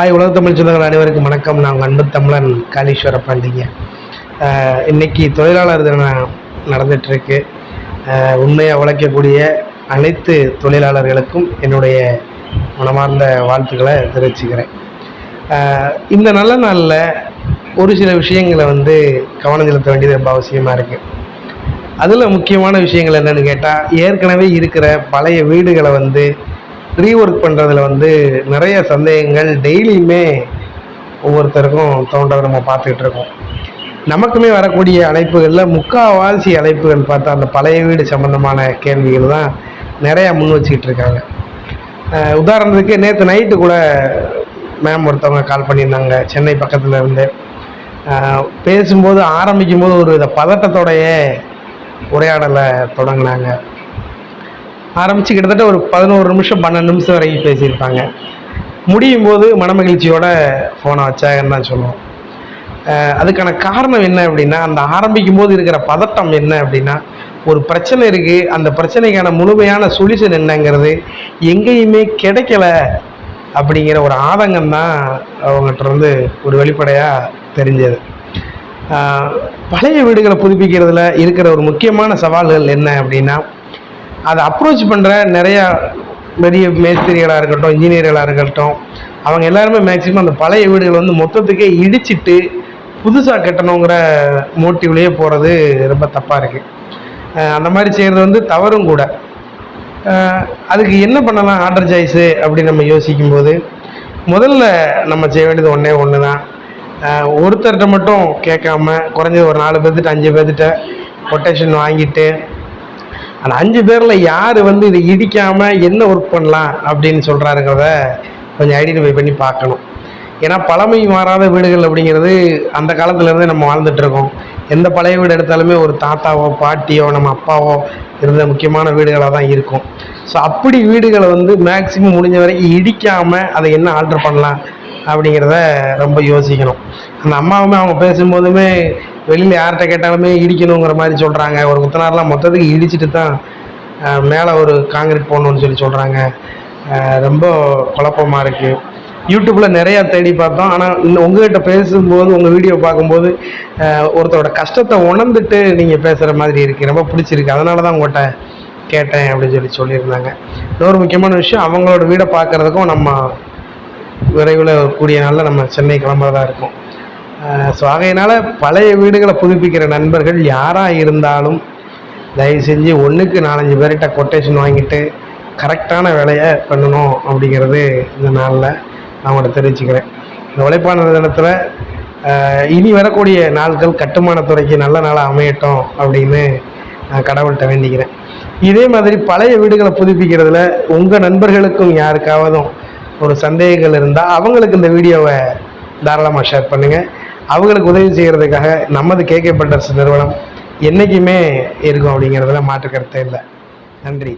Hi உலக தமிழ் சொந்தங்கள் அனைவருக்கும் வணக்கம். நான் அன்பு தமிழன் காளீஸ்வர பாண்டிங்க இன்றைக்கி இன்னைக்கு தொழிலாளர் தினம் நடந்துகிட்ருக்கு உண்மையாக உழைக்கக்கூடிய அனைத்து தொழிலாளர்களுக்கும் என்னுடைய மனமார்ந்த வாழ்த்துக்களை தெரிவிச்சுக்கிறேன். இந்த நல்ல நாளில் ஒரு சில விஷயங்களை வந்து கவனம் செலுத்த வேண்டியது ரொம்ப அவசியமாக இருக்குது அதில் முக்கியமான விஷயங்கள் என்னென்னு கேட்டால் ஏற்கனவே இருக்கிற பழைய வீடுகளை வந்து ரீஒர்க் பண்ணுறதுல வந்து நிறைய சந்தேகங்கள் டெய்லியுமே ஒவ்வொருத்தருக்கும் தோன்றதை நம்ம பார்த்துக்கிட்டு இருக்கோம். நமக்குமே வரக்கூடிய அழைப்புகளில் முக்காவாசி அழைப்புகள் பார்த்தா அந்த பழைய வீடு சம்மந்தமான கேள்விகள் தான் நிறையா முன் வச்சுக்கிட்டு இருக்காங்க. உதாரணத்துக்கு நேற்று நைட்டு கூட மேம் ஒருத்தவங்க கால் பண்ணியிருந்தாங்க. சென்னை பக்கத்தில் இருந்து. பேசும்போது ஆரம்பிக்கும் போது ஒரு வித பதட்டத்தோடைய உரையாடலை தொடங்கினாங்க. ஆரம்பித்து கிட்டத்தட்ட ஒரு பதினோரு நிமிஷம் பன்னெண்டு நிமிஷம் வரைக்கும் பேசியிருப்பாங்க முடியும் போது மனமகிழ்ச்சியோட ஃபோனை வச்சாங்கன்னு தான் சொல்லுவோம். அதுக்கான காரணம் என்ன அப்படின்னா அந்த ஆரம்பிக்கும் போது இருக்கிற பதட்டம் என்ன அப்படின்னா ஒரு பிரச்சனை இருக்குது அந்த பிரச்சனைக்கான முழுமையான சொல்யூஷன் என்னங்கிறது எங்கேயுமே கிடைக்கல அப்படிங்கிற ஒரு ஆதங்கம் தான் அவங்ககிட்ட இருந்து ஒரு வெளிப்படையாக தெரிஞ்சது. பழைய வீடுகளை புதுப்பிக்கிறதுல இருக்கிற ஒரு முக்கியமான சவால்கள் என்ன அப்படின்னா அதை அப்ரோச் பண்ணுற நிறையா பெரிய மேஸ்திரிகளாக இருக்கட்டும் இன்ஜினியர்களாக இருக்கட்டும் அவங்க எல்லாருமே மேக்ஸிமம் அந்த பழைய வீடுகள் வந்து மொத்தத்துக்கே இடிச்சிட்டு புதுசாக கட்டணுங்கிற மோட்டிவ்லேயே போகிறது ரொம்ப தப்பாக இருக்குது அந்த மாதிரி செய்கிறது வந்து தவறும் கூட. அதுக்கு என்ன பண்ணலாம் ஆர்டர் சாய்ஸு அப்படின்னு நம்ம யோசிக்கும்போது முதல்ல நம்ம செய்ய வேண்டியது ஒன்றே ஒன்று தான் ஒருத்தர்கிட்ட மட்டும் கேட்காம குறைஞ்சது ஒரு நாலு பேர்த்துட்டு அஞ்சு பேர்த்துட்ட கொட்டேஷன் வாங்கிட்டு அந்த அஞ்சு பேரில் யார் வந்து இதை இடிக்காமல் என்ன ஒர்க் பண்ணலாம் அப்படின்னு சொல்கிறாருங்கிறத கொஞ்சம் ஐடென்டிஃபை பண்ணி பார்க்கணும். ஏன்னா பழமை மாறாத வீடுகள் அப்படிங்கிறது அந்த காலத்துலேருந்து நம்ம வாழ்ந்துட்டு இருக்கோம். எந்த பழைய வீடு எடுத்தாலுமே ஒரு தாத்தாவோ பாட்டியோ நம்ம அப்பாவோ இருந்த முக்கியமான வீடுகளாக தான் இருக்கும். ஸோ அப்படி வீடுகளை வந்து மேக்ஸிமம் முடிஞ்ச வரைக்கும் இடிக்காமல் அதை என்ன ஆல்ட்ரு பண்ணலாம் அப்படிங்கிறத ரொம்ப யோசிக்கணும். அந்த அம்மாவுமே அவங்க பேசும்போதுமே வெளியில் யார்கிட்ட கேட்டாலுமே இடிக்கணுங்கிற மாதிரி சொல்கிறாங்க ஒரு முத்தனார்லாம் மொத்தத்துக்கு இடிச்சிட்டு தான் மேலே ஒரு காங்கிரீட் போடணும்னு சொல்லி சொல்கிறாங்க ரொம்ப குழப்பமாக இருக்குது யூடியூப்பில் நிறையா தேடி பார்த்தோம். ஆனால் இன்னும் உங்கள்கிட்ட பேசும்போது உங்கள் வீடியோ பார்க்கும்போது ஒருத்தரோட கஷ்டத்தை உணர்ந்துட்டு நீங்கள் பேசுகிற மாதிரி இருக்குது ரொம்ப பிடிச்சிருக்கு. அதனால தான் உங்கள்கிட்ட கேட்டேன் அப்படின்னு சொல்லி சொல்லியிருந்தாங்க. இன்னொரு முக்கியமான விஷயம் அவங்களோட வீடை பார்க்குறதுக்கும் நம்ம விரைவில் கூடிய நாளில் நம்ம சென்னை கிளம்புறதா இருக்கும். ஸோ ஆகையினால் பழைய வீடுகளை புதுப்பிக்கிற நண்பர்கள் யாராக இருந்தாலும் தயவு செஞ்சு ஒன்றுக்கு நாலஞ்சு பேர்கிட்ட கொட்டேஷன் வாங்கிட்டு கரெக்டான வேலையை பண்ணணும் அப்படிங்கிறது இந்த நாளில் நான் உங்கள்கிட்ட தெரிவிச்சுக்கிறேன். இந்த உழைப்பான தினத்தில் இனி வரக்கூடிய நாட்கள் கட்டுமானத்துறைக்கு நல்ல நாளாக அமையட்டும் அப்படின்னு நான் கடவுள்கிட்ட வேண்டிக்கிறேன். இதே மாதிரி பழைய வீடுகளை புதுப்பிக்கிறதுல உங்கள் நண்பர்களுக்கும் யாருக்காவதும் ஒரு சந்தேகங்கள் இருந்தால் அவங்களுக்கு இந்த வீடியோவை தாராளமாக ஷேர் பண்ணுங்கள் அவங்களுக்கு உதவி செய்கிறதுக்காக நமது கேகே பண்டர்ஸ் நிறுவனம் என்றைக்குமே இருக்கும் அப்படிங்கிறதுல மாற்று கருத்தே இல்லை. நன்றி.